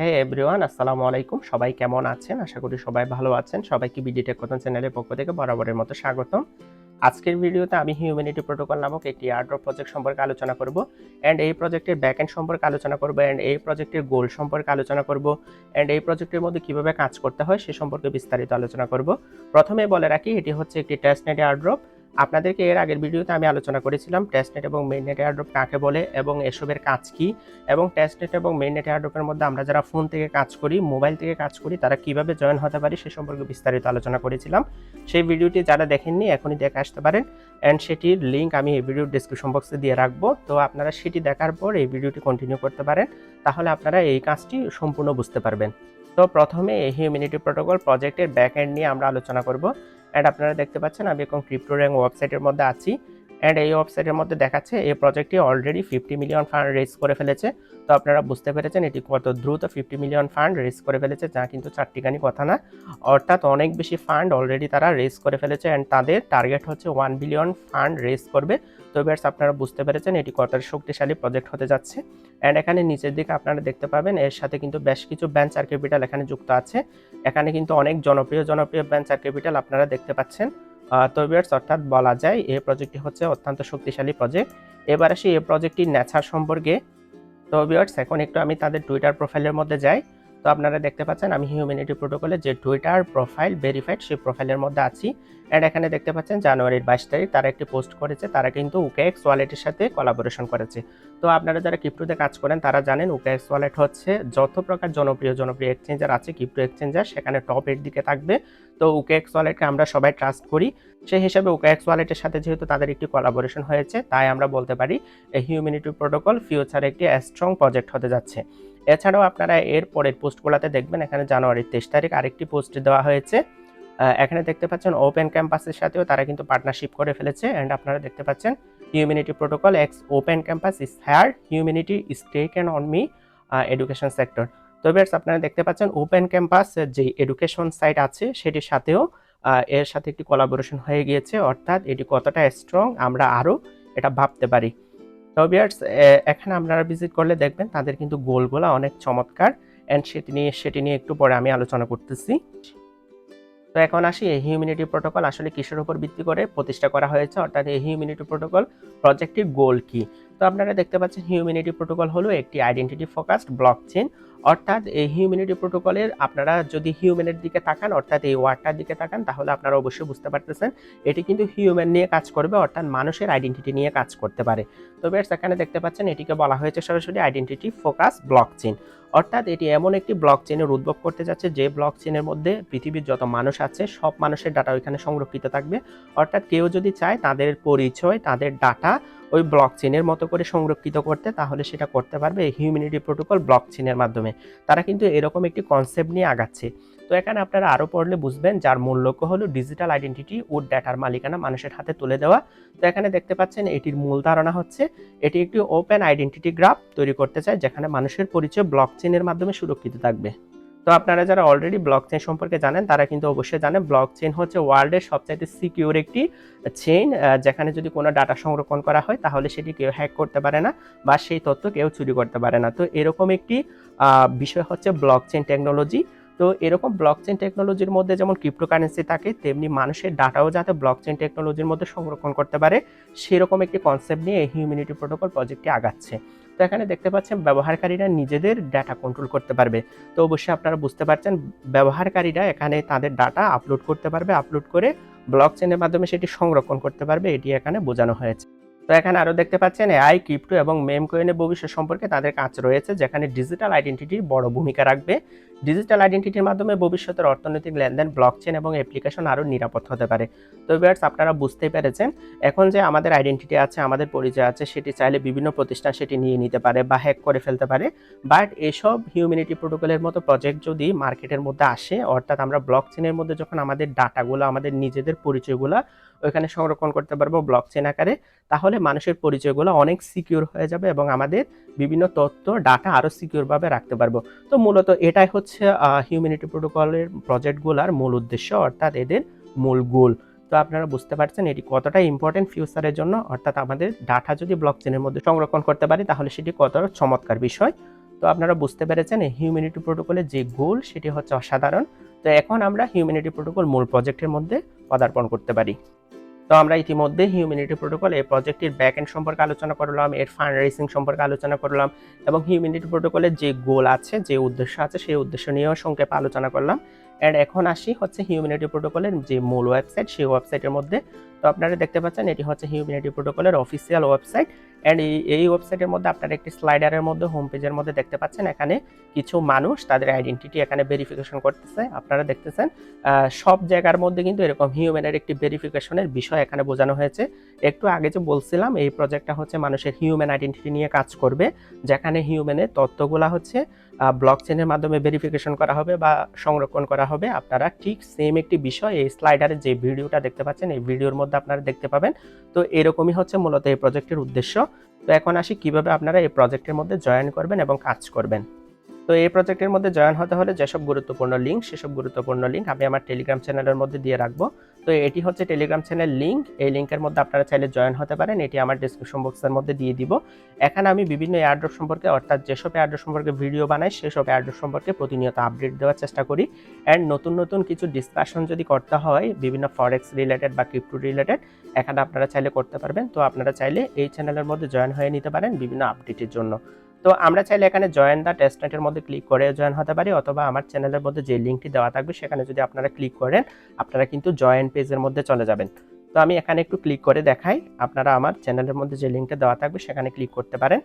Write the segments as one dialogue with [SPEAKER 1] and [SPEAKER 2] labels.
[SPEAKER 1] হ্যাঁ এভরিওয়ান, আসসালামু আলাইকুম। সবাই কেমন আছেন? আশা করি সবাই ভালো আছেন। সবাইকে বিডিটেক কথন চ্যানেলের পক্ষ থেকে বরাবরের মতো স্বাগতম। আজকের ভিডিওতে আমি হিউম্যানিটি প্রোটোকল নামক একটি এয়ারড্রপ প্রজেক্ট সম্পর্কে আলোচনা করব অ্যান্ড এই প্রজেক্টের ব্যাকএন্ড সম্পর্কে আলোচনা করব অ্যান্ড এই প্রজেক্টের গোল সম্পর্কে আলোচনা করব অ্যান্ড এই প্রজেক্টের মধ্যে কীভাবে কাজ করতে হয় সে সম্পর্কে বিস্তারিত আলোচনা করব। প্রথমে বলে রাখি, এটি হচ্ছে একটি টেস্টনেট এয়ারড্রপ আপনাদেরকে এর আগের ভিডিওতে আমি আলোচনা করেছিলাম টেস্টনেট এবং মেইননেট এয়ারড্রপ কাকে বলে এবং এসবের কাজ কি এবং টেস্টনেট এবং মেইননেট এয়ারড্রপের মধ্যে আমরা যারা ফোন থেকে কাজ করি মোবাইল থেকে কাজ করি, তারা কীভাবে জয়েন হতে পারি সে সম্পর্কে বিস্তারিত আলোচনা করেছিলাম। সেই ভিডিওটি যারা দেখেননি এখনই দেখে আসতে পারেন অ্যান্ড সেটির লিঙ্ক আমি এই ভিডিওর ডিসক্রিপশন বক্সে দিয়ে রাখব। তো আপনারা সেটি দেখার পর এই ভিডিওটি কন্টিনিউ করতে পারেন, তাহলে আপনারা এই কাজটি সম্পূর্ণ বুঝতে পারবেন। তো প্রথমে এই হিউম্যানিটি প্রোটোকল প্রজেক্টের ব্যাক এন্ড নিয়ে আমরা আলোচনা করব। অ্যান্ড আপনারা দেখতে পাচ্ছেন আমি এখন ক্রিপ্টো র্যাঙ্ক ওয়েবসাইটের মধ্যে আছি। অ্যান্ড এই ওয়েবসাইটের মধ্যে দেখাচ্ছে এই প্রজেক্টটি already fifty million fund raise করে ফেলেছে। তো আপনারা বুঝতে পেরেছেন এটি কত দ্রুত ফিফটি মিলিয়ন ফান্ড রেজ করে ফেলেছে, যা কিন্তু চারটিখানি কথা না। অর্থাৎ অনেক বেশি ফান্ড অলরেডি তারা রেজ করে ফেলেছে অ্যান্ড তাদের টার্গেট হচ্ছে ওয়ান বিলিয়ন ফান্ড রেজ করবে। তো বেয়ার্স আপনারা বুঝতে পেরেছেন এটি কত শক্তিশালী প্রজেক্ট হতে যাচ্ছে। অ্যান্ড এখানে নিচের দিকে আপনারা দেখতে পাবেন এর সাথে কিন্তু বেশ কিছু ভেঞ্চার ক্যাপিটাল এখানে যুক্ত আছে। এখানে কিন্তু অনেক জনপ্রিয় জনপ্রিয় ভেঞ্চার ক্যাপিটাল আপনারা দেখতে পাচ্ছেন। তো বিয়ার্স অর্থাৎ বলা যায়, এই প্রজেক্টটি হচ্ছে অত্যন্ত শক্তিশালী প্রজেক্ট এবার আসি এই প্রজেক্টটির নেচার সম্পর্কে। তো এখন একটু আমি তাদের টুইটার প্রোফাইলের মধ্যে যাই। তো আপনারা দেখতে পাচ্ছেন, আমি হিউম্যানিটি প্রোটোকলে যে টুইটার প্রোফাইল ভেরিফাইড সেই প্রোফাইলের মধ্যে আছি। অ্যান্ড এখানে দেখতে পাচ্ছেন, জানুয়ারির বাইশ তারিখ তারা একটি পোস্ট করেছে। তারা কিন্তু উকেএক্স ওয়ালেটের সাথে কোলাবোরেশন করেছে। তো আপনারা যারা ক্রিপ্টোতে কাজ করেন, তারা জানেন উকেএক্স ওয়ালেট হচ্ছে যত প্রকার জনপ্রিয় জনপ্রিয় এক্সচেঞ্জার আছে ক্রিপ্টো এক্সচেঞ্জার সেখানে টপের দিকে থাকবে। তো উকেএক্স ওয়ালেটকে আমরা সবাই ট্রাস্ট করি। সেই হিসাবে উকেএক্স ওয়ালেটের সাথে যেহেতু তাদের একটি কোলাবোরেশন হয়েছে, তাই আমরা বলতে পারি হিউম্যানিটি প্রোটোকল ফিউচারে একটি স্ট্রং প্রজেক্ট হতে যাচ্ছে। এছাড়াও আপনারা এর পরের পোস্টগুলোতে দেখবেন, এখানে জানুয়ারির তেইশ তারিখ আরেকটি পোস্ট দেওয়া হয়েছে। এখানে দেখতে পাচ্ছেন ওপেন ক্যাম্পাসের সাথেও তারা কিন্তু পার্টনারশিপ করে ফেলেছে অ্যান্ড আপনারা দেখতে পাচ্ছেন humanity protocol X open campus is higher humanity is taken on me education sector তো বেশ আপনারা দেখতে পাচ্ছেন ওপেন ক্যাম্পাস যে এডুকেশন সাইট আছে, সেটির সাথেও এর সাথে একটি কোলাবোরেশন হয়ে গিয়েছে। অর্থাৎ এটি কতটা স্ট্রং আমরা আরও এটা ভাবতে পারি। তো এখানে আপনারা ভিজিট করলে দেখবেন তাদের কিন্তু গোলগুলো অনেক চমৎকার। অ্যান্ড সেটি নিয়ে সেটি নিয়ে একটু পরে আমি আলোচনা করতেছি। তো এখন আসি, এই হিউম্যানিটি প্রোটোকল আসলে কিসের উপর ভিত্তি করে প্রতিষ্ঠা করা হয়েছে? অর্থাৎ এই হিউম্যানিটি প্রোটোকল প্রজেক্টটির গোল কি? তো আপনারা দেখতে পাচ্ছেন হিউম্যানিটি প্রোটোকল হলো একটি আইডেন্টিটি ফোকাসড ব্লক চেন অর্থাৎ এই হিউম্যানিটি প্রোটোকলের আপনারা যদি হিউম্যানের দিকে তাকান, অর্থাৎ এই ওয়ার্ডটার দিকে তাকান, তাহলে আপনারা অবশ্যই বুঝতে পারতেছেন, এটি কিন্তু হিউম্যান নিয়ে কাজ করবে, অর্থাৎ মানুষের আইডেন্টিটি নিয়ে কাজ করতে পারে। তবে এখানে দেখতে পাচ্ছেন, এটিকে বলা হয়েছে সরাসরি আইডেন্টিটি ফোকাস ব্লক চেন অর্থাৎ এটি এমন একটি ব্লক চেনের উদ্ভব করতে যাচ্ছে, যে ব্লক চেনের মধ্যে পৃথিবীর যত মানুষ আছে, সব মানুষের ডাটা ওইখানে সংরক্ষিত থাকবে। অর্থাৎ কেউ যদি চায় তাদের পরিচয়, তাদের ডাটা ওই ব্লক চেনের মতো করে সংরক্ষিত করতে, তাহলে সেটা করতে পারবে হিউম্যানিটি প্রোটোকল ব্লক চেনের মাধ্যমে। তারা কিন্তু এরকম একটি কনসেপ্ট নিয়ে আগাচ্ছে। তো এখানে আপনারা আরও পড়লে বুঝবেন, যার মূল লক্ষ্য হলো ডিজিটাল আইডেন্টিটি ও ডেটার মালিকানা মানুষের হাতে তুলে দেওয়া। তো এখানে দেখতে পাচ্ছেন, এটির মূল ধারণা হচ্ছে, এটি একটি ওপেন আইডেন্টিটি গ্রাফ তৈরি করতে চায়, যেখানে মানুষের পরিচয় ব্লক চেনের মাধ্যমে সুরক্ষিত থাকবে। তো আপনারা যারা অলরেডি ব্লক চেন সম্পর্কে জানেন, তারা কিন্তু অবশ্যই জানেন ব্লক চেন হচ্ছে ওয়ার্ল্ডের সবচাইতে সিকিউর একটি চেইন যেখানে যদি কোনো ডাটা সংরক্ষণ করা হয়, তাহলে সেটি কেউ হ্যাক করতে পারে না বা সেই তথ্য কেউ চুরি করতে পারে না। তো এরকম একটি বিষয় হচ্ছে ব্লক চেন টেকনোলজি তো এরকম ব্লক চেন টেকনোলজির মধ্যে যেমন ক্রিপ্টোকারেন্সি থাকে, তেমনি মানুষের ডাটাও যাতে ব্লক চেন টেকনোলজির মধ্যে সংরক্ষণ করতে পারে, সেরকম একটি কনসেপ্ট নিয়ে এই হিউম্যানিটি প্রোটোকল প্রজেক্টটি আগাচ্ছে। তো এখানে দেখতে পাচ্ছেন ব্যবহারকারীরা নিজেদের ডাটা কন্ট্রোল করতে পারবে। তো অবশ্যই আপনারা বুঝতে পারছেন, ব্যবহারকারীরা এখানে তাদের ডাটা আপলোড করতে পারবে আপলোড করে ব্লক চেনের মাধ্যমে সেটি সংরক্ষণ করতে পারবে, এটি এখানে বোঝানো হয়েছে। তো এখানে আরও দেখতে পাচ্ছেন, এআই, ক্রিপ্টো এবং মেম কোয়েনের ভবিষ্যৎ সম্পর্কে তাদের কাজ রয়েছে, যেখানে ডিজিটাল আইডেন্টিটির বড় ভূমিকা রাখবে। ডিজিটাল আইডেন্টিটির মাধ্যমে ভবিষ্যতের অর্থনৈতিক লেনদেন ব্লকচেন এবং অ্যাপ্লিকেশন আরও নিরাপদ হতে পারে। তো বিয়ার্স আপনারা বুঝতেই পেরেছেন, এখন যে আমাদের আইডেন্টিটি আছে, আমাদের পরিচয় আছে, সেটি চাইলে বিভিন্ন প্রতিষ্ঠান সেটি নিয়ে নিতে পারে বা হ্যাক করে ফেলতে পারে। বাট এসব হিউম্যানিটি প্রোটোকলের মতো প্রজেক্ট যদি মার্কেটের মধ্যে আসে, অর্থাৎ আমরা ব্লকচেনের মধ্যে যখন আমাদের ডাটাগুলো আমাদের নিজেদের পরিচয়গুলো ওইখানে সংরক্ষণ করতে পারব ব্লক চেন আকারে, তাহলে মানুষের পরিচয়গুলো অনেক সিকিউর হয়ে যাবে এবং আমাদের বিভিন্ন তথ্য ডাটা আরও সিকিউরভাবে রাখতে পারব। তো মূলত এটাই হচ্ছে হিউম্যানিটি প্রোটোকলের প্রজেক্টগুলোর মূল উদ্দেশ্য, অর্থাৎ এদের মূল গোল তো আপনারা বুঝতে পারছেন এটি কতটা ইম্পর্টেন্ট ফিউচারের জন্য, অর্থাৎ আমাদের ডাটা যদি ব্লক চেনের মধ্যে সংরক্ষণ করতে পারি, তাহলে সেটি কতটা চমৎকার বিষয়। তো আপনারা বুঝতে পেরেছেন এই হিউম্যানিটি প্রোটোকলের যে গোল সেটি হচ্ছে অসাধারণ। তো এখন আমরা হিউম্যানিটি প্রোটোকল মূল প্রজেক্টের মধ্যে পদার্পণ করতে পারি। তো আমরা ইতিমধ্যে হিউম্যানিটি প্রোটোকল এই প্রজেক্টের ব্যাক এন্ড সম্পর্কে আলোচনা করলাম, এর ফান্ড রেসিং সম্পর্কে আলোচনা করলাম এবং হিউম্যানিটি প্রোটোকলের যে গোল আছে, যে উদ্দেশ্য আছে, সেই উদ্দেশ্য নিয়েও সংক্ষেপে আলোচনা করলাম। অ্যান্ড এখন আসি হচ্ছে হিউম্যানিটি প্রোটোকলের যে মূল ওয়েবসাইট সেই ওয়েবসাইটের মধ্যে তো আপনারা দেখতে পাচ্ছেন, এটি হচ্ছে হিউম্যানিটি প্রোটোকলের অফিসিয়াল ওয়েবসাইট অ্যান্ড এই ওয়েবসাইটের মধ্যে আপনারা একটি স্লাইডারের মধ্যে হোম পেজের মধ্যে দেখতে পাচ্ছেন, এখানে কিছু মানুষ তাদের আইডেন্টিটি এখানে ভেরিফিকেশন করতেছে। আপনারা দেখতেছেন সব জায়গার মধ্যে কিন্তু এরকম হিউম্যানের একটি ভেরিফিকেশনের বিষয় এখানে বোঝানো হয়েছে। একটু আগে যে বলছিলাম, এই প্রজেক্টটা হচ্ছে মানুষের হিউম্যান আইডেন্টিটি নিয়ে কাজ করবে, যেখানে হিউম্যানের তথ্যগুলা হচ্ছে ব্লক চেনের মাধ্যমে ভেরিফিকেশন করা হবে বা সংরক্ষণ করা হবে। আপনারা ঠিক সেম একটি বিষয় এই স্লাইডারের যে ভিডিওটা দেখতে পাচ্ছেন, এই ভিডিওর মধ্যে আপনারা দেখতে পাবেন। তো এরকমই হচ্ছে মূলত এই প্রজেক্টের উদ্দেশ্য। তো এখন আসি কীভাবে আপনারা এই প্রজেক্টের মধ্যে জয়েন করবেন এবং কাজ করবেন। তো এই প্রজেক্টের মধ্যে জয়েন হতে হলে যেসব গুরুত্বপূর্ণ লিঙ্ক সেসব গুরুত্বপূর্ণ লিঙ্ক আমি আমার টেলিগ্রাম চ্যানেলের মধ্যে দিয়ে রাখব। তো এটি হচ্ছে টেলিগ্রাম চ্যানেল লিঙ্ক এই লিঙ্কের মধ্যে আপনারা চাইলে জয়েন হতে পারেন। এটি আমার ডিসক্রিপশন বক্সের মধ্যে দিয়ে দিব। এখানে আমি বিভিন্ন এয়ারড্রপ সম্পর্কে, অর্থাৎ যেসব এয়ারড্রপ সম্পর্কে ভিডিও বানাই, সেসব এয়ারড্রপ সম্পর্কে প্রতিনিয়ত আপডেট দেওয়ার চেষ্টা করি। অ্যান্ড নতুন নতুন কিছু ডিসকাশন যদি করতে হয়, বিভিন্ন ফরেক্স রিলেটেড বা ক্রিপ্টো রিলেটেড এখানে আপনারা চাইলে করতে পারবেন। তো আপনারা চাইলে এই চ্যানেলের মধ্যে জয়েন হয়ে নিতে পারেন বিভিন্ন আপডেটের জন্য। তো আমরা চাইলে এখানে জয়েন দ্য টেস্টনেটের মধ্যে ক্লিক করে জয়েন হতে পারি অথবা আমার চ্যানেলের মধ্যে যে লিঙ্কটি দেওয়া থাকবে সেখানে যদি আপনারা ক্লিক করেন, আপনারা কিন্তু জয়েন পেজের মধ্যে চলে যাবেন। তো আমি এখানে একটু ক্লিক করে দেখাই, আপনারা আমার চ্যানেলের মধ্যে যে লিঙ্কটা দেওয়া থাকবে সেখানে ক্লিক করতে পারেন।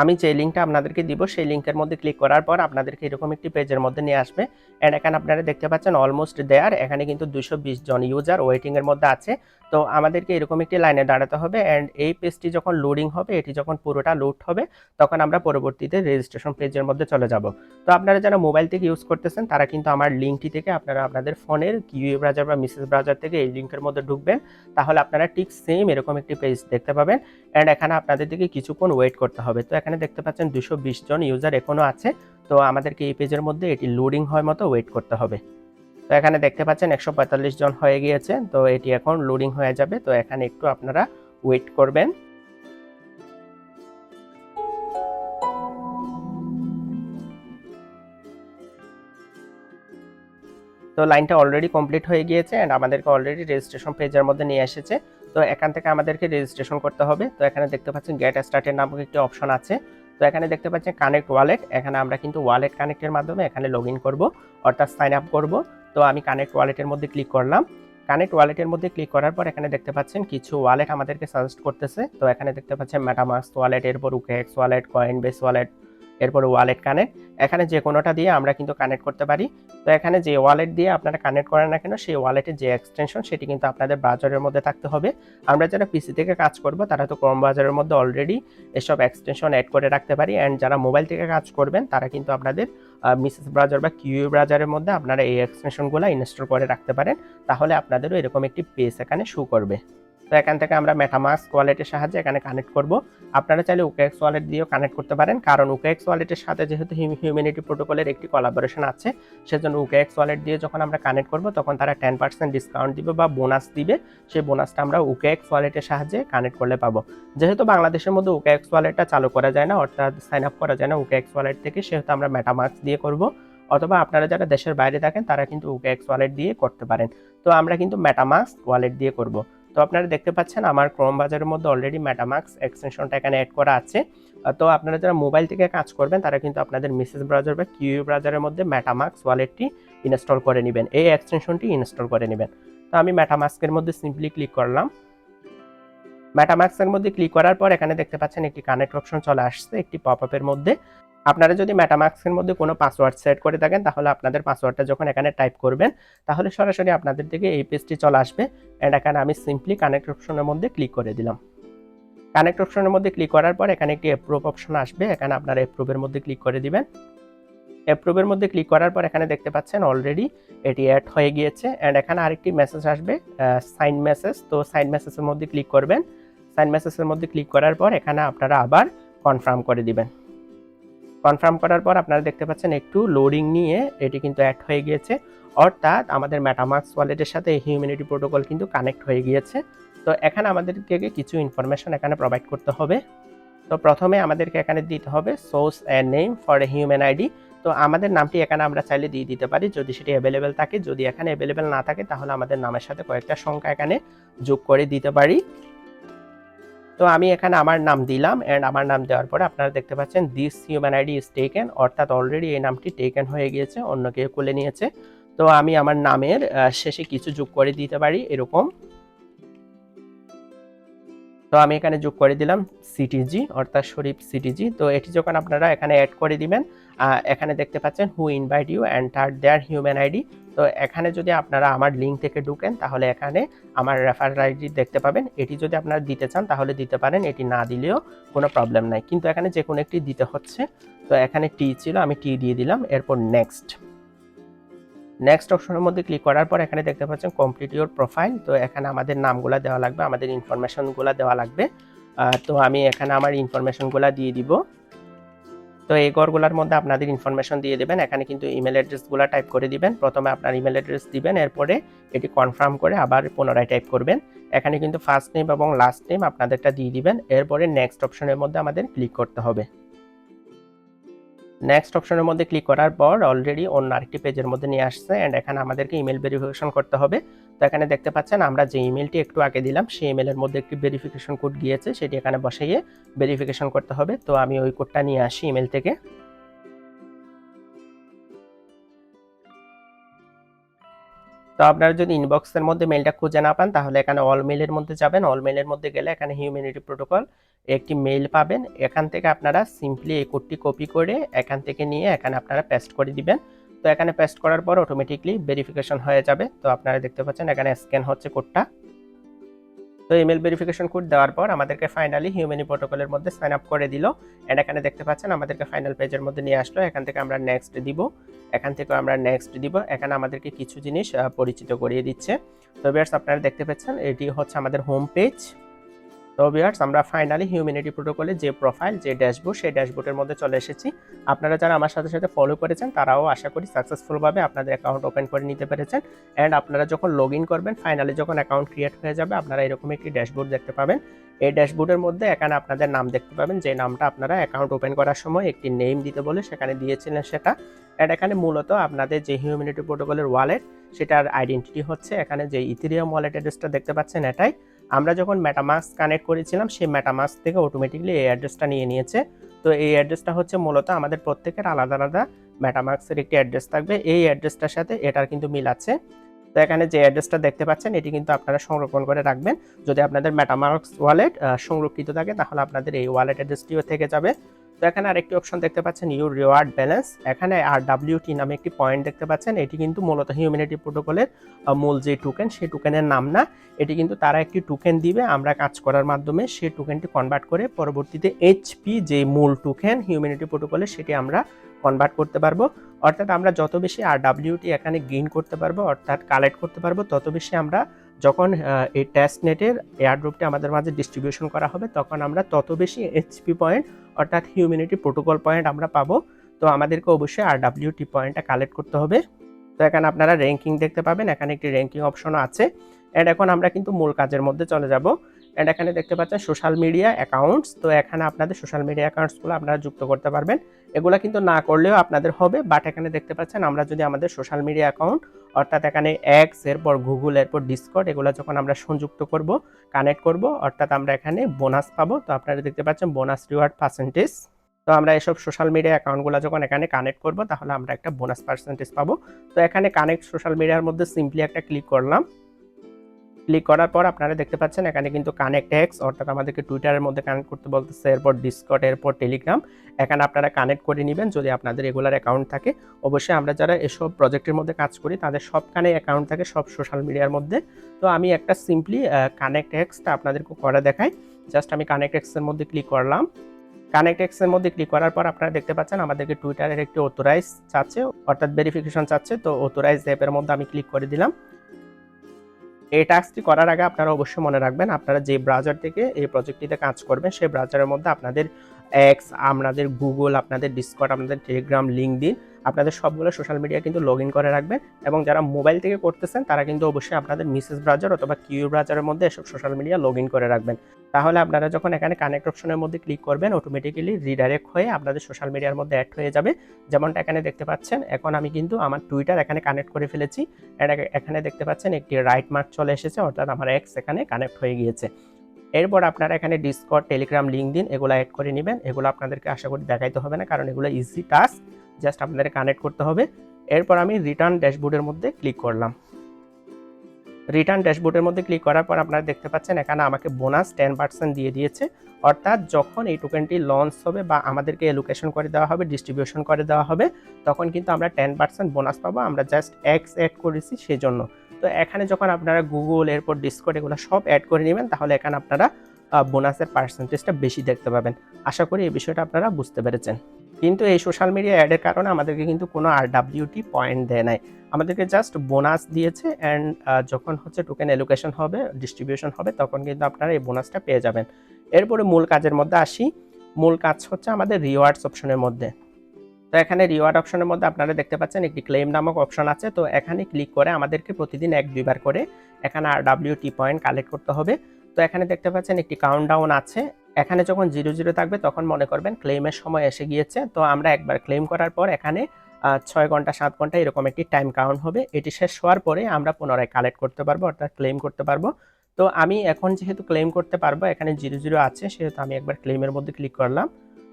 [SPEAKER 1] আমি যে লিঙ্কটা আপনাদেরকে দিব, সেই লিঙ্কের মধ্যে ক্লিক করার পর আপনাদেরকে এরকম একটি পেজের মধ্যে নিয়ে আসবে। অ্যান্ড এখানে আপনারা দেখতে পাচ্ছেন অলমোস্ট দেয়ার এখানে কিন্তু দুশো জন ইউজার ওয়েটিংয়ের মধ্যে আছে। তো আমাদেরকে এরকম একটি লাইনে দাঁড়াতে হবে অ্যান্ড এই পেজটি যখন লোডিং হবে, এটি যখন পুরোটা লোড হবে, তখন আমরা পরবর্তীতে রেজিস্ট্রেশন পেজের মধ্যে চলে যাব। তো আপনারা যারা মোবাইল থেকে ইউজ করতেছেন, তারা কিন্তু আমার লিঙ্কটি থেকে আপনারা আপনাদের ফোনের কিউএ ব্রাউজার বা মিসেস ব্রাউজার থেকে এই লিঙ্কের মধ্যে ঢুকবেন। তাহলে আপনারা ঠিক সেম এরকম একটি পেজ দেখতে পাবেন। অ্যান্ড এখানে আপনাদের দিকে কিছুক্ষণ ওয়েট করতে হবে। তো এখানে দেখতে পাচ্ছেন দুশো জন ইউজার এখনও আছে। তো আমাদেরকে এই পেজের মধ্যে এটি লোডিং হয় মতো ওয়েট করতে হবে। তো এখানে দেখতে পাচ্ছেন একশো পঁয়তাল্লিশ জন হয়ে গিয়েছে। তো এটি এখন লোডিং হয়ে যাবে। তো এখানে একটু আপনারা ওয়েট করবেন। তো লাইনটা অলরেডি কমপ্লিট হয়ে গিয়েছে অ্যান্ড আমাদেরকে অলরেডি রেজিস্ট্রেশন পেজের মধ্যে নিয়ে এসেছে। তো এখান থেকে আমাদেরকে রেজিস্ট্রেশন করতে হবে। তো এখানে দেখতে পাচ্ছেন গেট স্টার্টের নামক একটি অপশন আছে। তো এখানে দেখতে পাচ্ছেন কানেক্ট ওয়ালেট এখানে আমরা কিন্তু ওয়ালেট কানেক্টের মাধ্যমে এখানে লগ ইন করব, অর্থাৎ সাইন আপ করব। তো আমি কানেক্ট ওয়ালেটের মধ্যে ক্লিক করলাম। কানেক্ট ওয়ালেটের মধ্যে ক্লিক করার পর এখানে দেখতে পাচ্ছেন কিছু ওয়ালেট আমাদেরকে সাজেস্ট করতেছে। তো এখানে দেখতে পাচ্ছেন মেটামাস্ক ওয়ালেট এরপর OKX wallet Coinbase wallet এরপর ওয়ালেট কানেক্ট এখানে যে কোনোটা দিয়ে আমরা কিন্তু কানেক্ট করতে পারি। তো এখানে যে ওয়ালেট দিয়ে আপনারা কানেক্ট করেন না কেন, সেই ওয়ালেটের যে এক্সটেনশন সেটি কিন্তু আপনাদের ব্রাউজারের মধ্যে থাকতে হবে। আমরা যারা পিসি থেকে কাজ করব, তারা তো ক্রোম ব্রাউজারের মধ্যে অলরেডি এসব এক্সটেনশন অ্যাড করে রাখতে পারি। অ্যান্ড যারা মোবাইল থেকে কাজ করবেন, তারা কিন্তু আপনাদের মিসেস ব্রাউজার বা কিউ ব্রাউজারের মধ্যে আপনারা এই এক্সটেনশনগুলো ইনস্টল করে রাখতে পারেন। তাহলে আপনাদেরও এরকম একটি পেজ এখানে শু করবে। তো এখান থেকে আমরা মেটামাস্ক ওয়ালেটের সাহায্যে এখানে কানেক্ট করব। আপনারা চাইলে ওকেএক্স ওয়ালেট দিয়েও কানেক্ট করতে পারেন, কারণ ওকেএক্স ওয়ালেটের সাথে যেহেতু হিউম্যানিটি প্রোটোকলের একটি কোলাবোরেশন আছে, সেজন্য ওকেএক্স ওয়ালেট দিয়ে যখন আমরা কানেক্ট করব, তখন তারা টেন পার্সেন্ট ডিসকাউন্ট দিবে বা বোনাস দিবে। সেই বোনাসটা আমরা ওকেএক্স ওয়ালেটের সাহায্যে কানেক্ট করলে পাবো। যেহেতু বাংলাদেশের মধ্যে ওকেএক্স ওয়ালেটটা চালু করা যায় না, অর্থাৎ সাইন আপ করা যায় না ওকেএক্স ওয়ালেট থেকে, সেহেতু আমরা মেটামাস্ক দিয়ে করব। অথবা আপনারা যারা দেশের বাইরে থাকেন, তারা কিন্তু ওকেএক্স ওয়ালেট দিয়ে করতে পারেন। তো আমরা কিন্তু মেটামাস্ক ওয়ালেট দিয়ে করব। তো আপনারা দেখতে পাচ্ছেন আমার ক্রোম বাজারের মধ্যে অলরেডি মেটামাক্স এক্সটেনশনটা এখানে অ্যাড করা আছে। তো আপনারা যারা মোবাইল থেকে কাজ করবেন, তারা কিন্তু আপনাদের মেসেজ ব্রাউজার বা কিউ ব্রাউজারের মধ্যে মেটামাক্স ওয়ালেটটি ইনস্টল করে নেবেন। এই এক্সটেনশনটি ইনস্টল করে নেবেন। তো আমি মেটামাস্কের মধ্যে সিম্পলি ক্লিক করলাম। মেটামাক্সের মধ্যে ক্লিক করার পর এখানে দেখতে পাচ্ছেন একটি কানেক্ট অপশন চলে আসছে, একটি পপ আপের মধ্যে। আপনারা যদি মেটামাক্সের মধ্যে কোনো পাসওয়ার্ড সেট করে থাকেন, তাহলে আপনাদের পাসওয়ার্ডটা যখন এখানে টাইপ করবেন, তাহলে সরাসরি আপনাদের দিকে এই পেজটি চলে আসবে। অ্যান্ড এখানে আমি সিম্পলি কানেক্ট অপশনের মধ্যে ক্লিক করে দিলাম। কানেক্ট অপশনের মধ্যে ক্লিক করার পর এখানে একটি অ্যাপ্রুভ অপশন আসবে। এখানে আপনারা অ্যাপ্রুভের মধ্যে ক্লিক করে দিবেন। অ্যাপ্রুভের মধ্যে ক্লিক করার পর এখানে দেখতে পাচ্ছেন অলরেডি এটি অ্যাড হয়ে গিয়েছে। অ্যান্ড এখানে আরেকটি মেসেজ আসবে সাইন মেসেজ তো সাইন মেসেজের মধ্যে ক্লিক করবেন। সাইন মেসেজের মধ্যে ক্লিক করার পর এখানে আপনারা আবার কনফার্ম করে দিবেন। কনফার্ম করার পর আপনারা দেখতে পাচ্ছেন একটু লোডিং নিয়ে এটি কিন্তু অ্যাড হয়ে গিয়েছে। অর্থাৎ আমাদের ম্যাটামার্কস ওয়ালেটের সাথে হিউম্যানিটি প্রোটোকল কিন্তু কানেক্ট হয়ে গিয়েছে। তো এখানে আমাদেরকে কিছু ইনফরমেশন এখানে প্রোভাইড করতে হবে। তো প্রথমে আমাদেরকে এখানে দিতে হবে source and name for a human ID তো আমাদের নামটি এখানে আমরা চাইলে দিয়ে দিতে পারি। যদি সেটি অ্যাভেলেবেল থাকে, যদি এখানে অ্যাভেলেবেল না থাকে, তাহলে আমাদের নামের সাথে কয়েকটা সংখ্যা এখানে যোগ করে দিতে পারি। তো আমি এখানে আমার নাম দিলাম অ্যান্ড আমার নাম দেওয়ার পরে আপনারা দেখতে পাচ্ছেন this human ID is taken অর্থাৎ অলরেডি এই নামটি টেকেন হয়ে গিয়েছে, অন্য কেউ খুলে নিয়েছে। তো আমি আমার নামের শেষে কিছু যোগ করে দিতে পারি এরকম। তো আমি এখানে যোগ করে দিলাম সিটিজি অর্থাৎ শরীফ সিটিজি তো এটি যখন আপনারা এখানে অ্যাড করে দিবেন এখানে দেখতে পাচ্ছেন who invite you enter their human ID তো এখানে যদি আপনারা আমার লিঙ্ক থেকে ঢুকেন, তাহলে এখানে আমার রেফার আইডি দেখতে পাবেন। এটি যদি আপনারা দিতে চান, তাহলে দিতে পারেন। এটি না দিলেও কোনো প্রবলেম নাই। কিন্তু এখানে যে কোনো একটি দিতে হচ্ছে। তো এখানে টি ছিল, আমি টি দিয়ে দিলাম। এরপর নেক্সট নেক্সট অপশনের মধ্যে ক্লিক করার পর এখানে দেখতে পাচ্ছেন কমপ্লিট ইউর প্রোফাইল তো এখানে আমাদের নামগুলো দেওয়া লাগবে, আমাদের ইনফরমেশনগুলো দেওয়া লাগবে। তো আমি এখানে আমার ইনফরমেশনগুলো দিয়ে দিব। তো এই ঘরগুলোর মধ্যে আপনাদের ইনফরমেশন দিয়ে দেবেন। এখানে কিন্তু ইমেল অ্যাড্রেসগুলো টাইপ করে দিবেন। প্রথমে আপনার ইমেল অ্যাড্রেস দিবেন, এরপরে এটি কনফার্ম করে আবার পুনরায় টাইপ করবেন। এখানে কিন্তু ফার্স্ট নেম এবং লাস্ট নেম আপনাদেরটা দিয়ে দিবেন। এরপরে নেক্সট অপশনের মধ্যে আমাদের ক্লিক করতে হবে। নেক্সট অপশনের মধ্যে ক্লিক করার পর অলরেডি অন্য আরেকটি পেজের মধ্যে নিয়ে আসছে। অ্যান্ড এখানে আমাদেরকে ইমেল ভেরিফিকেশন করতে হবে। তো এখানে দেখতে পাচ্ছেন, আমরা যে ইমেলটি একটু আগে দিলাম, সেই ইমেলের মধ্যে একটি ভেরিফিকেশন কোড গিয়েছে, সেটি এখানে বসাইয়ে ভেরিফিকেশন করতে হবে। তো আমি ওই কোডটা নিয়ে আসি ইমেল থেকে। তো আপনারা যদি ইনবক্সের মধ্যে মেলটা খুঁজে না পান, তাহলে এখানে অল মেলের মধ্যে যাবেন। অল মেলের মধ্যে গেলে এখানে হিউম্যানিটি প্রোটোকল একটি মেল পাবেন। এখান থেকে আপনারা সিম্পলি এই কোডটি কপি করে এখান থেকে নিয়ে এখানে আপনারা পেস্ট করে দিবেন। তো এখানে পেস্ট করার পর অটোমেটিকলি ভেরিফিকেশন হয়ে যাবে। তো আপনারা দেখতে পাচ্ছেন এখানে স্ক্যান হচ্ছে কোডটা তো ইমেল ভেরিফিকেশন কোড দেওয়ার পর আমাদেরকে ফাইনালি হিউম্যানি প্রোটোকলের মধ্যে সাইন আপ করে দিল। অ্যান্ড এখানে দেখতে পাচ্ছেন আমাদেরকে ফাইনাল পেজের মধ্যে নিয়ে আসলো। এখান থেকে আমরা নেক্সট দিব। এখান থেকে আমরা নেক্সট দিব। এখানে আমাদেরকে কিছু জিনিস পরিচিত করিয়ে দিচ্ছে। তো বিয়ার্স আপনারা দেখতে পাচ্ছেন, এটি হচ্ছে আমাদের হোম পেজ তো বিয়ার্স আমরা ফাইনালি হিউম্যানিটি প্রোটোকলে যে প্রোফাইল যে ড্যাশবোর্ড সেই ড্যাশবোর্ডের মধ্যে চলে এসেছি। আপনারা যারা আমার সাথে সাথে ফলো করেছেন, তারাও আশা করি সাকসেসফুলভাবে আপনাদের অ্যাকাউন্ট ওপেন করে নিতে পেরেছেন। অ্যান্ড আপনারা যখন লগ করবেন ফাইনালি যখন অ্যাকাউন্ট ক্রিয়েট হয়ে যাবে, আপনারা এরকম একটি ড্যাশবোর্ড দেখতে পাবেন। এই ড্যাশবোর্ডের মধ্যে এখানে আপনাদের নাম দেখতে পাবেন, যে নামটা আপনারা অ্যাকাউন্ট ওপেন করার সময় একটি নেম দিতে বলে সেখানে দিয়েছিলেন সেটা। অ্যান্ড এখানে মূলত আপনাদের যে হিউম্যানিটি প্রোটোকলের ওয়ালেট সেটার আইডেন্টিটি হচ্ছে এখানে যে ইথিরিয়াম ওয়ালেট অ্যাড্রেসটা দেখতে পাচ্ছেন এটাই। আমরা যখন ম্যাটামাস কানেক্ট করেছিলাম, সেই ম্যাটামাস থেকে অটোমেটিকলি এই অ্যাড্রেসটা নিয়ে নিয়েছে। তো এই অ্যাড্রেসটা হচ্ছে মূলত আমাদের প্রত্যেকের আলাদা আলাদা ম্যাটামাক্সের একটি অ্যাড্রেস থাকবে। এই অ্যাড্রেসটার সাথে এটার কিন্তু মিল আছে। তো এখানে যে অ্যাড্রেসটা দেখতে পাচ্ছেন, এটি কিন্তু আপনারা সংরক্ষণ করে রাখবেন। যদি আপনাদের ম্যাটামার্কস ওয়ালেট সংরক্ষিত থাকে, তাহলে আপনাদের এই ওয়ালেট অ্যাড্রেসটিও থেকে যাবে। তো এখানে আরেকটি অপশন দেখতে পাচ্ছেন ইউর রিওয়ার্ড ব্যালেন্স এখানে আর ডাব্লিউটি নামে একটি পয়েন্ট দেখতে পাচ্ছেন, এটি কিন্তু মূলত হিউম্যানিটি প্রোটোকলের মূল যে টোকেন সেই টোকেনের নাম না। এটি কিন্তু তারা একটি টোকেন দিবে, আমরা কাজ করার মাধ্যমে সেই টোকেনটি কনভার্ট করে পরবর্তীতে এইচপি যে মূল টোকেন হিউম্যানিটি প্রোটোকলের সেটি আমরা কনভার্ট করতে পারব। অর্থাৎ আমরা যত বেশি আর ডাব্লিউটি এখানে গেইন করতে পারব, অর্থাৎ কালেক্ট করতে পারব, তত বেশি আমরা যখন এই টেস্ট নেটের এয়ারড্রপটি আমাদের মাঝে ডিস্ট্রিবিউশন করা হবে, তখন আমরা তত বেশি এইচপি পয়েন্ট অর্থাৎ হিউম্যানিটি প্রোটোকল পয়েন্ট আমরা পাবো। তো আমাদেরকে অবশ্যই আর ডাব্লিউটি পয়েন্টটা কালেক্ট করতে হবে। তো এখানে আপনারা র্যাঙ্কিং দেখতে পাবেন। এখানে একটি র্যাঙ্কিং অপশনও আছে। অ্যান্ড এখন আমরা কিন্তু মূল কাজের মধ্যে চলে যাব। অ্যান্ড এখানে দেখতে পাচ্ছেন সোশ্যাল মিডিয়া অ্যাকাউন্টস তো এখানে আপনাদের সোশ্যাল মিডিয়া অ্যাকাউন্টসগুলো আপনারা যুক্ত করতে পারবেন। এগুলো কিন্তু না করলেও আপনাদের হবে। বাট এখানে দেখতে পাচ্ছেন আমরা যদি আমাদের সোশ্যাল মিডিয়া অ্যাকাউন্ট অর্থাৎ এখানে এক্স এরপর গুগল এরপর ডিসকট এগুলো যখন আমরা সংযুক্ত করব কানেক্ট করব, অর্থাৎ আমরা এখানে বোনাস পাবো। তো আপনারা দেখতে পাচ্ছেন বোনাস রিওয়ার্ড পার্সেন্টেজ তো আমরা এসব সোশ্যাল মিডিয়া অ্যাকাউন্টগুলো যখন এখানে কানেক্ট করব, তাহলে আমরা একটা বোনাস পার্সেন্টেজ পাবো। তো এখানে কানেক্ট সোশ্যাল মিডিয়ার মধ্যে সিম্পলি একটা ক্লিক করলাম। ক্লিক করার পর আপনারা দেখতে পাচ্ছেন এখানে কিন্তু কানেক্ট এক্স অর্থাৎ আমাদেরকে টুইটারের মধ্যে কানেক্ট করতে বলতেছে, এরপর ডিসকট এরপর টেলিগ্রাম এখানে আপনারা কানেক্ট করে নেবেন যদি আপনাদের রেগুলার অ্যাকাউন্ট থাকে। অবশ্যই আমরা যারা এসব প্রজেক্টের মধ্যে কাজ করি, তাদের সবখানে অ্যাকাউন্ট থাকে, সব সোশ্যাল মিডিয়ার মধ্যে। তো আমি একটা সিম্পলি কানেক্ট এক্সটা আপনাদেরকে করে দেখাই। জাস্ট আমি কানেক্ট এক্সের মধ্যে ক্লিক করলাম। কানেক্ট এক্সের মধ্যে ক্লিক করার পর আপনারা দেখতে পাচ্ছেন আমাদেরকে টুইটারের একটি অথোরাইজ চাচ্ছে, অর্থাৎ ভেরিফিকেশন চাচ্ছে। তো অথোরাইজ অ্যাপের মধ্যে আমি ক্লিক করে দিলাম। এই টাস্কটি করার আগে আপনারা অবশ্যই মনে রাখবেন, আপনারা যে ব্রাউজার থেকে এই প্রজেক্টটিতে কাজ করবেন, সেই ব্রাউজারের মধ্যে আপনাদের অ্যাক্স আপনাদের গুগল আপনাদের ডিসকট আপনাদের টেলিগ্রাম লিঙ্ক দিন আপনাদের সবগুলো সোশ্যাল মিডিয়া কিন্তু লগ করে রাখবেন এবং যারা মোবাইল থেকে করতেছেন, তারা কিন্তু অবশ্যই আপনাদের মিসেস ব্রাউজার অথবা কিউ ব্রাউজারের মধ্যে এসব সোশ্যাল মিডিয়া লগ করে রাখবেন। তাহলে আপনারা যখন এখানে কানেক্ট অপশনের মধ্যে ক্লিক করবেন অটোমেটিক্যালি রিডাইরেক্ট হয়ে আপনাদের সোশ্যাল মিডিয়ার মধ্যে অ্যাড হয়ে যাবে। যেমনটা এখানে দেখতে পাচ্ছেন, এখন আমি কিন্তু আমার টুইটার এখানে কানেক্ট করে ফেলেছি। এখানে দেখতে পাচ্ছেন, একটি রাইট মার্ক চলে এসেছে, অর্থাৎ আমার এক্স এখানে কানেক্ট হয়ে গিয়েছে। এরপর আপনারা এখানে ডিসকট টেলিগ্রাম লিঙ্ক দিন এগুলো অ্যাড করে নেবেন। এগুলো আপনাদেরকে আশা করি দেখাইতে হবে না, কারণ এগুলো ইজি টাস্ক জাস্ট আপনাদের কানেক্ট করতে হবে। এরপর আমি রিটার্ন ড্যাশবোর্ডের মধ্যে ক্লিক করলাম। রিটার্ন ড্যাশবোর্ডের মধ্যে ক্লিক করার পর আপনারা দেখতে পাচ্ছেন এখানে আমাকে বোনাস টেন পার্সেন্ট দিয়ে দিয়েছে। অর্থাৎ যখন এই টোকেনটি লঞ্চ হবে বা আমাদেরকে এলোকেশন করে দেওয়া হবে ডিস্ট্রিবিউশন করে দেওয়া হবে, তখন কিন্তু আমরা টেন পার্সেন্ট বোনাস পাবো। আমরা জাস্ট এক্স অ্যাড করেছি সেই জন্য তো এখানে যখন আপনারা গুগল এরপর ডিসকোড এগুলো সব অ্যাড করে নেবেন, তাহলে এখানে আপনারা বোনাসের পার্সেন্টেজটা বেশি দেখতে পাবেন। আশা করি এই বিষয়টা আপনারা বুঝতে পেরেছেন। কিন্তু এই সোশ্যাল মিডিয়া অ্যাডের কারণে আমাদেরকে কিন্তু কোনো আর ডাব্লিউটি পয়েন্ট দেয় নাই। আমাদেরকে জাস্ট বোনাস দিয়েছে অ্যান্ড যখন হচ্ছে টোকেন এলোকেশন হবে ডিস্ট্রিবিউশন হবে, তখন কিন্তু আপনারা এই বোনাসটা পেয়ে যাবেন। এরপরে মূল কাজের মধ্যে আসি। মূল কাজ হচ্ছে আমাদের রিওয়ার্ডস অপশনের মধ্যে। তো এখানে রিওয়ার্ড অপশনের মধ্যে আপনারা দেখতে পাচ্ছেন একটি ক্লেম নামক অপশন আছে। তো এখানে ক্লিক করে আমাদেরকে প্রতিদিন এক, দুইবার করে এখানে আর ডাব্লিউটি পয়েন্ট কালেক্ট করতে হবে। তো এখানে দেখতে পাচ্ছেন একটি কাউন্টডাউন আছে। এখানে যখন জিরো জিরো থাকবে, তখন মনে করবেন ক্লেমের সময় এসে গিয়েছে। তো আমরা একবার ক্লেম করার পর এখানে ছয় ঘণ্টা, সাত ঘণ্টা এরকম একটি টাইম কাউন্ট হবে। এটি শেষ হওয়ার পরে আমরা পুনরায় কালেক্ট করতে পারব, অর্থাৎ ক্লেম করতে পারব। তো আমি এখন যেহেতু ক্লেম করতে পারব, এখানে জিরো জিরো আছে, সেহেতু আমি একবার ক্লেমের মধ্যে ক্লিক করলাম।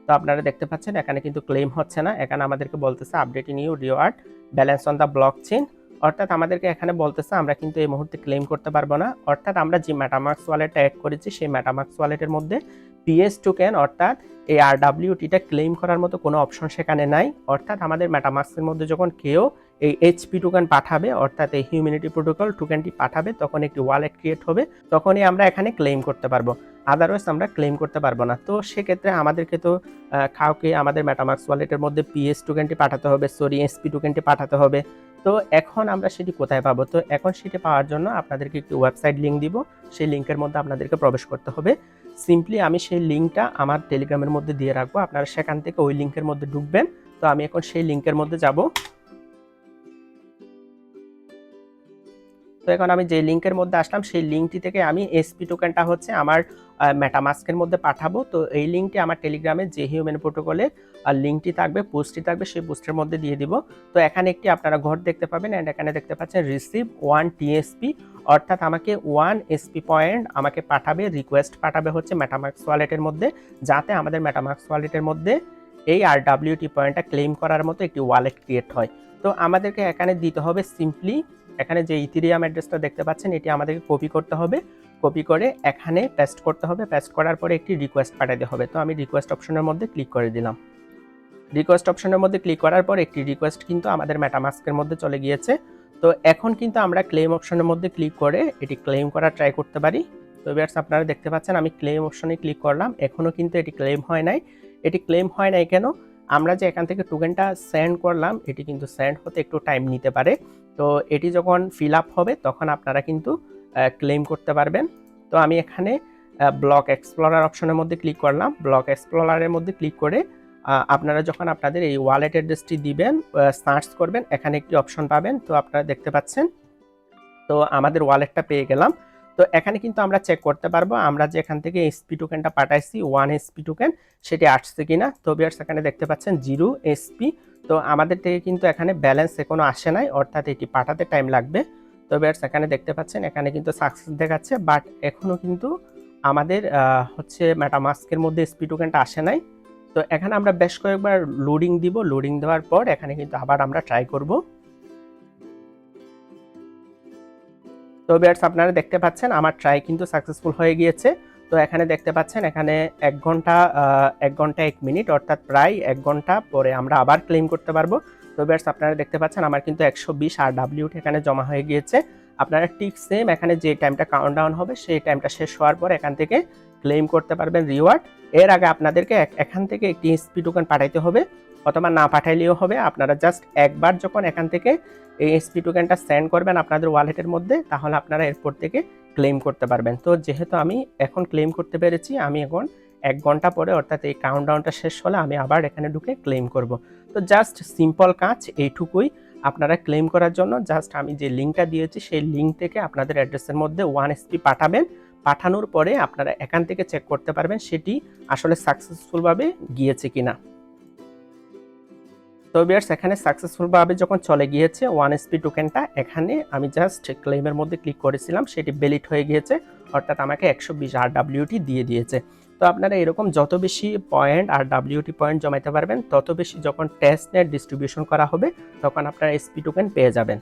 [SPEAKER 1] তো আপনারা দেখতে পাচ্ছেন, এখানে কিন্তু ক্লেম হচ্ছে না। এখানে আমাদেরকে বলতেছে update new reward balance on the blockchain অর্থাৎ আমাদেরকে এখানে বলতেছে, আমরা কিন্তু এই মুহূর্তে ক্লেম করতে পারব না। অর্থাৎ আমরা যে ম্যাটামার্কস ওয়ালেটটা অ্যাড করেছি, সেই ম্যাটামার্কস ওয়ালেটের মধ্যে পিএস টোকেন অর্থাৎ এই আর ডাব্লিউটিটা ক্লেম করার মতো কোনো অপশন সেখানে নাই। অর্থাৎ আমাদের ম্যাটামার্কসের মধ্যে যখন কেউ এই এইচপি টোকেন পাঠাবে, অর্থাৎ এই হিউম্যানিটি প্রোটোকল টোকেনটি পাঠাবে, তখন একটি ওয়ালেট ক্রিয়েট হবে, তখনই আমরা এখানে ক্লেম করতে পারব। আদারওয়াইজ আমরা ক্লেম করতে পারব না। তো সেক্ষেত্রে আমাদেরকে তো কাউকে আমাদের ম্যাটামার্কস ওয়ালেটের মধ্যে পিএস টোকেনটি পাঠাতে হবে সরি এসপি টোকেনটি পাঠাতে হবে। তো এখন আমরা সেটি কোথায় পাবো? তো এখন সেটি পাওয়ার জন্য আপনাদেরকে একটি ওয়েবসাইট লিঙ্ক দিব। সেই লিঙ্কের মধ্যে আপনাদেরকে প্রবেশ করতে হবে। সিম্পলি আমি সেই লিঙ্কটা আমার টেলিগ্রামের মধ্যে দিয়ে রাখব। আপনারা সেখান থেকে ওই লিঙ্কের মধ্যে ঢুকবেন। তো আমি এখন সেই লিঙ্কের মধ্যে যাব। তো এখন আমি যে লিঙ্কের মধ্যে আসলাম, সেই লিঙ্কটি থেকে আমি এসপি টোকেনটা হচ্ছে আমার মেটামাস্কের মধ্যে পাঠাবো। তো এই লিঙ্কটি আমার টেলিগ্রামে যে হিউম্যান প্রোটোকলের লিঙ্কটি থাকবে, পোস্টটি থাকবে, সেই পোস্টের মধ্যে দিয়ে দিব। তো এখানে একটি আপনারা ঘর দেখতে পাবেন অ্যান্ড এখানে দেখতে পাচ্ছেন রিসিভ ওয়ান টিএসপি অর্থাৎ আমাকে ওয়ান এসপি পয়েন্ট আমাকে পাঠাবে রিকোয়েস্ট পাঠাবে হচ্ছে মেটামার্কস ওয়ালেটের মধ্যে, যাতে আমাদের মেটামার্কস ওয়ালেটের মধ্যে এই আর ডাব্লিউটি পয়েন্টটা ক্লেম করার মতো একটি ওয়ালেট ক্রিয়েট হয়। তো আমাদেরকে এখানে দিতে হবে সিম্পলি এখানে যে ইথিরিয়াম অ্যাড্রেসটা দেখতে পাচ্ছেন, এটি আমাদেরকে কপি করতে হবে। কপি করে এখানে পেস্ট করতে হবে। পেস্ট করার পরে একটি রিকোয়েস্ট পাঠাতে হবে। তো আমি রিকোয়েস্ট অপশনের মধ্যে ক্লিক করে দিলাম। রিকোয়েস্ট অপশনের মধ্যে ক্লিক করার পর একটি রিকোয়েস্ট কিন্তু আমাদের মেটামাস্কের মধ্যে চলে গিয়েছে। তো এখন কিন্তু আমরা ক্লেম অপশনের মধ্যে ক্লিক করে এটি ক্লেম করার ট্রাই করতে পারি। তো বিয়ার্স আপনারা দেখতে পাচ্ছেন আমি ক্লেম অপশনে ক্লিক করলাম। এখনও কিন্তু এটি ক্লেম হয় নাই। এটি ক্লেম হয় নাই কেন? আমরা যে এখান থেকে টোকেনটা সেন্ড করলাম, এটি কিন্তু সেন্ড হতে একটু টাইম নিতে পারে। তো এটি যখন ফিল আপ হবে, তখন আপনারা কিন্তু ক্লেম করতে পারবেন। তো আমি এখানে ব্লক এক্সপ্লোরার অপশনের মধ্যে ক্লিক করলাম। ব্লক এক্সপ্লোরারের মধ্যে ক্লিক করে আপনারা যখন আপনাদের এই ওয়ালেট অ্যাড্রেসটি দিবেন সার্চ করবেন, এখানে একটি অপশন পাবেন। তো আপনারা দেখতে পাচ্ছেন, তো আমাদের ওয়ালেটটা পেয়ে গেলাম। তো এখানে কিন্তু আমরা চেক করতে পারব, আমরা যে এখান থেকে এসপি টোকেনটা পাঠাইছি ওয়ান এসপি টোকেন সেটি আসছে কিনা। তো বিয়ার্স এখানে দেখতে পাচ্ছেন জিরো এসপি তো আমাদের থেকে কিন্তু এখানে ব্যালেন্স এখনও আসে নাই, অর্থাৎ এটি পাঠাতে টাইম লাগবে। তো বিয়ার্স এখানে দেখতে পাচ্ছেন, এখানে কিন্তু সাকসেস দেখাচ্ছে বাট এখনও কিন্তু আমাদের হচ্ছে মেটামাস্কের মধ্যে এসপি টোকেনটা আসে নাই। তো এখানে আমরা বেশ কয়েকবার লোডিং দিব লোডিং দেওয়ার পর এখানে কিন্তু আবার আমরা ট্রাই করব। তো বিয়ার্স আপনারা দেখতে পাচ্ছেন, আমার ট্রাই কিন্তু সাকসেসফুল হয়ে গিয়েছে। তো এখানে দেখতে পাচ্ছেন, এখানে এক ঘণ্টা এক ঘণ্টা এক মিনিট, অর্থাৎ প্রায় এক ঘণ্টা পরে আমরা আবার ক্লেম করতে পারব। তো বিয়ার্স আপনারা দেখতে পাচ্ছেন, আমার কিন্তু একশো বিশ আর ডাব্লিউট এখানে জমা হয়ে গিয়েছে। আপনারা ঠিক সেম এখানে যে টাইমটা কাউন্ট ডাউন হবে, সেই টাইমটা শেষ হওয়ার পর এখান থেকে ক্লেম করতে পারবেন রিওয়ার্ড এর আগে আপনাদেরকে এখান থেকে একটি এসপি টোকেন পাঠাইতে হবে, অথবা না পাঠাইলেও হবে। আপনারা জাস্ট একবার যখন এখান থেকে এই এসপি টোকেনটা সেন্ড করবেন আপনাদের ওয়ালেটের মধ্যে, তাহলে আপনারা এরপর থেকে ক্লেম করতে পারবেন। তো যেহেতু আমি এখন ক্লেম করতে পেরেছি, আমি এখন এক ঘণ্টা পরে অর্থাৎ এই কাউন্টডাউনটা শেষ হলে আমি আবার এখানে ঢুকে ক্লেম করব। তো জাস্ট সিম্পল কাজ, এইটুকুই আপনারা ক্লেম করার জন্য। জাস্ট আমি যে লিঙ্কটা দিয়েছি, সেই লিঙ্ক থেকে আপনাদের অ্যাড্রেসের মধ্যে ওয়ান এসপি পাঠাবেন। পাঠানোর পরে আপনারা এখান থেকে চেক করতে পারবেন সেটি আসলে সাকসেসফুলভাবে গিয়েছে কিনা। তো বিয়ার্স এখানে সাকসেসফুলভাবে যখন চলে গিয়েছে ওয়ান এসপি টোকেনটা এখানে আমি জাস্ট ক্লেমের মধ্যে ক্লিক করেছিলাম, সেটি বেলিট হয়ে গিয়েছে। অর্থাৎ আমাকে একশো বিশ আর দিয়ে দিয়েছে। তো আপনারা এরকম যত বেশি পয়েন্ট আর ডাব্লিউটি পয়েন্ট জমাইতে পারবেন, তত বেশি যখন টেস্ট নেট ডিস্ট্রিবিউশন করা হবে, তখন আপনারা এসপি টোকেন পেয়ে যাবেন।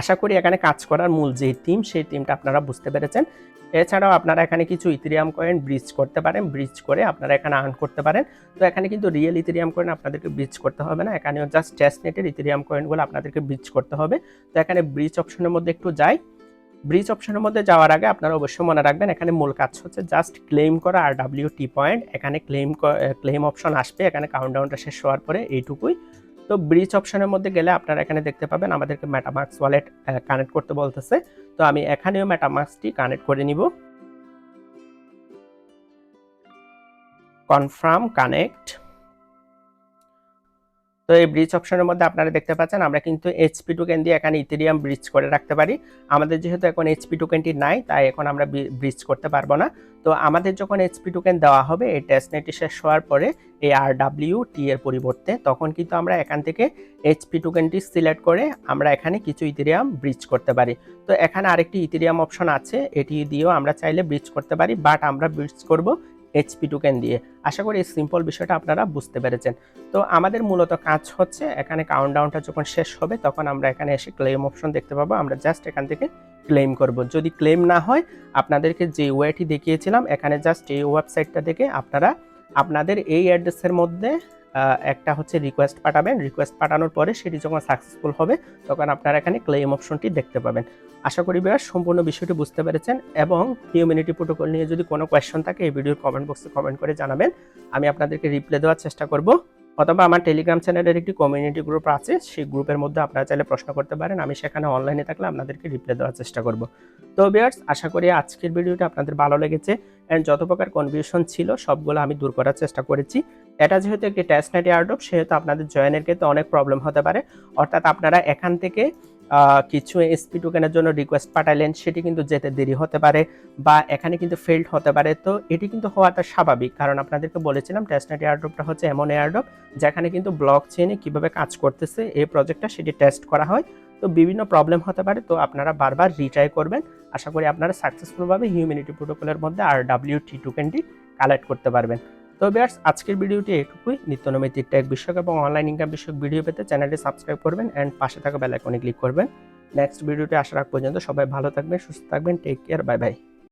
[SPEAKER 1] আশা করি এখানে কাজ করার মূল যে টিম সেই টিমটা আপনারা বুঝতে পেরেছেন। এছাড়াও আপনারা এখানে কিছু ইথেরিয়াম কয়েন ব্রিজ করতে পারেন ব্রিজ করে আপনারা এখানে আর্ন করতে পারেন। তো এখানে কিন্তু রিয়েল ইথেরিয়াম কয়েন আপনাদেরকে ব্রিজ করতে হবে না, এখানেও জাস্ট টেস্ট নেটের ইথেরিয়াম কয়েনগুলো আপনাদেরকে ব্রিজ করতে হবে। তো এখানে ব্রিজ অপশনের মধ্যে একটু যাই। ব্রিজ অপশনের মধ্যে যাওয়ার আগে আপনারা অবশ্যই মনে রাখবেন, এখানে মূল কাজ হচ্ছে জাস্ট ক্লেম করা আর ডাব্লিউ টি পয়েন্ট এখানে ক্লেম ক্লেম অপশন আসবে, এখানে কাউন্টডাউনটা শেষ হওয়ার পরে এইটুকুই। তো ব্রিজ অপশনের মধ্যে গেলে আপনারা এখানে দেখতে পাবেন আমাদেরকে মেটামাক্স ওয়ালেট কানেক্ট করতে বলতেছে। তো আমি এখানেও মেটামাক্সটি কানেক্ট করে নিব। কনফার্ম কানেক্ট তো এই ব্রিজ অপশনের মধ্যে আপনারা দেখতে পাচ্ছেন, আমরা কিন্তু এইচপি টোকেন দিয়ে এখানে ইথেরিয়াম ব্রিজ করে রাখতে পারি। আমাদের যেহেতু এখন এইচপি টোকেনটি নাই, তাই এখন আমরা ব্রিজ করতে পারব না। তো আমাদের যখন এইচপি টোকেন দেওয়া হবে, এই টেস্টনেটটি শেষ হওয়ার পরে এই আর ডাব্লিউ টি এর পরিবর্তে তখন কিন্তু আমরা এখান থেকে এইচপি টোকেনটি সিলেক্ট করে আমরা এখানে কিছু ইথেরিয়াম ব্রিজ করতে পারি। তো এখানে আরেকটি ইথেরিয়াম অপশন আছে, এটি দিয়েও আমরা চাইলে ব্রিজ করতে পারি বাট আমরা ব্রিজ করব এইচপি টোকেন দিয়ে। আশা করি এই সিম্পল বিষয়টা আপনারা বুঝতে পেরেছেন। তো আমাদের মূলত কাজ হচ্ছে এখানে কাউন্টডাউনটা যখন শেষ হবে তখন আমরা এখানে এসে ক্লেম অপশন দেখতে পাবো। আমরা জাস্ট এখান থেকে ক্লেম করব। যদি ক্লেম না হয়, আপনাদেরকে যে ওয়েটি দেখিয়েছিলাম, এখানে জাস্ট এই ওয়েবসাইটটা থেকে আপনারা, আপনাদের এই অ্যাড্রেসের মধ্যে একটা হচ্ছে রিকোয়েস্ট পাঠাবেন। রিকোয়েস্ট পাঠানোর পরে সেটি যখন সাকসেসফুল হবে, তখন আপনারা এখানে ক্লেম অপশনটি দেখতে পাবেন। আশা করি বেশ সম্পূর্ণ বিষয়টি বুঝতে পেরেছেন এবং হিউম্যানিটি প্রোটোকল নিয়ে যদি কোনো কোয়েশ্চন থাকে, এই ভিডিওর কমেন্ট বক্সে কমেন্ট করে জানাবেন। আমি আপনাদেরকে রিপ্লাই দেওয়ার চেষ্টা করব। অথবা আমার টেলিগ্রাম চ্যানেলের একটি কমিউনিটি গ্রুপ আছে, সেই গ্রুপের মধ্যে আপনারা চাইলে প্রশ্ন করতে পারেন, আমি সেখানে অনলাইনে থাকলে আপনাদেরকে রিপ্লাই দেওয়ার চেষ্টা করব। তো বিয়ার্স আশা করি আজকের ভিডিওটা আপনাদের ভালো লেগেছে অ্যান্ড যত প্রকার কনফিউশন ছিল, সবগুলো আমি দূর করার চেষ্টা করেছি। এটা যেহেতু একটি টেস্ট নেট এয়ারড্রপ সেহেতু আপনাদের জয়েনের ক্ষেত্রে অনেক প্রবলেম হতে পারে। অর্থাৎ আপনারা এখান থেকে কিছু এসপি টোকেনের জন্য রিকোয়েস্ট পাঠাইলেন, সেটি কিন্তু যেতে দেরি হতে পারে বা এখানে কিন্তু ফেল্ড হতে পারে। তো এটি কিন্তু হওয়াটা স্বাভাবিক, কারণ আপনাদেরকে বলেছিলাম টেস্টনেট এয়ারড্রপটা হচ্ছে এমন এয়ারড্রপ যেখানে কিন্তু ব্লক চেনে কীভাবে কাজ করতেছে, এই প্রজেক্টটা সেটি টেস্ট করা হয়। তো বিভিন্ন প্রবলেম হতে পারে, তো আপনারা বারবার রিট্রাই করবেন। আশা করি আপনারা সাকসেসফুলভাবে হিউম্যানিটি প্রোটোকলের মধ্যে আর ডাব্লিউ টি টোকেনটি কালেক্ট করতে পারবেন। তো বিয়ার্স আজকের ভিডিওটি এটুকুই। নিত্যনৈমিত্তিক ট্যাগ বিষয়ক এবং অনলাইন ইনকাম বিষয়ক ভিডিও পেতে চ্যানেলটি সাবস্ক্রাইব করবেন অ্যান্ড পাশে থাকা বেলাইকনে ক্লিক করবেন। নেক্সট ভিডিওটি আসার আগ পর্যন্ত সবাই ভালো থাকবেন, সুস্থ থাকবেন টেক কেয়ার বাই বাই